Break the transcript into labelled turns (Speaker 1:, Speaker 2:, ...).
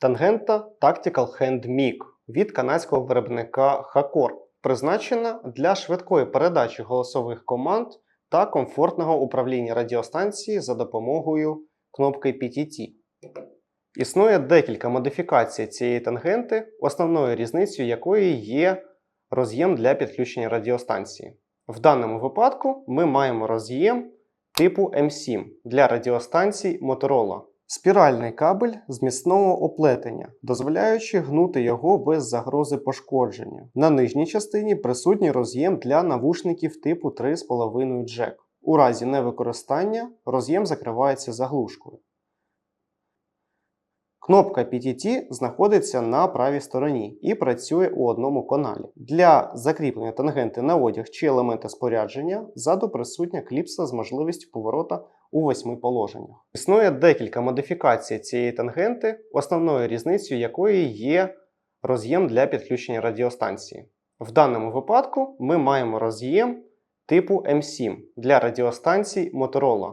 Speaker 1: Тангента Tactical Hand MIG від канадського виробника Hakor призначена для швидкої передачі голосових команд та комфортного управління радіостанції за допомогою кнопки PTT. Існує декілька модифікацій цієї тангенти, основною різницею якої є роз'єм для підключення радіостанції. В даному випадку ми маємо роз'єм типу M7 для радіостанцій Motorola. Спіральний кабель з міцного оплетення, дозволяючи гнути його без загрози пошкодження. На нижній частині присутній роз'єм для навушників типу 3,5 джек. У разі невикористання роз'єм закривається заглушкою. Кнопка PTT знаходиться на правій стороні і працює у одному каналі. Для закріплення тангенти на одяг чи елементи спорядження ззаду присутня кліпса з можливістю поворота у восьми положеннях. Існує декілька модифікацій цієї тангенти, основною різницею якої є роз'єм для підключення радіостанції. В даному випадку ми маємо роз'єм типу M7 для радіостанцій Motorola.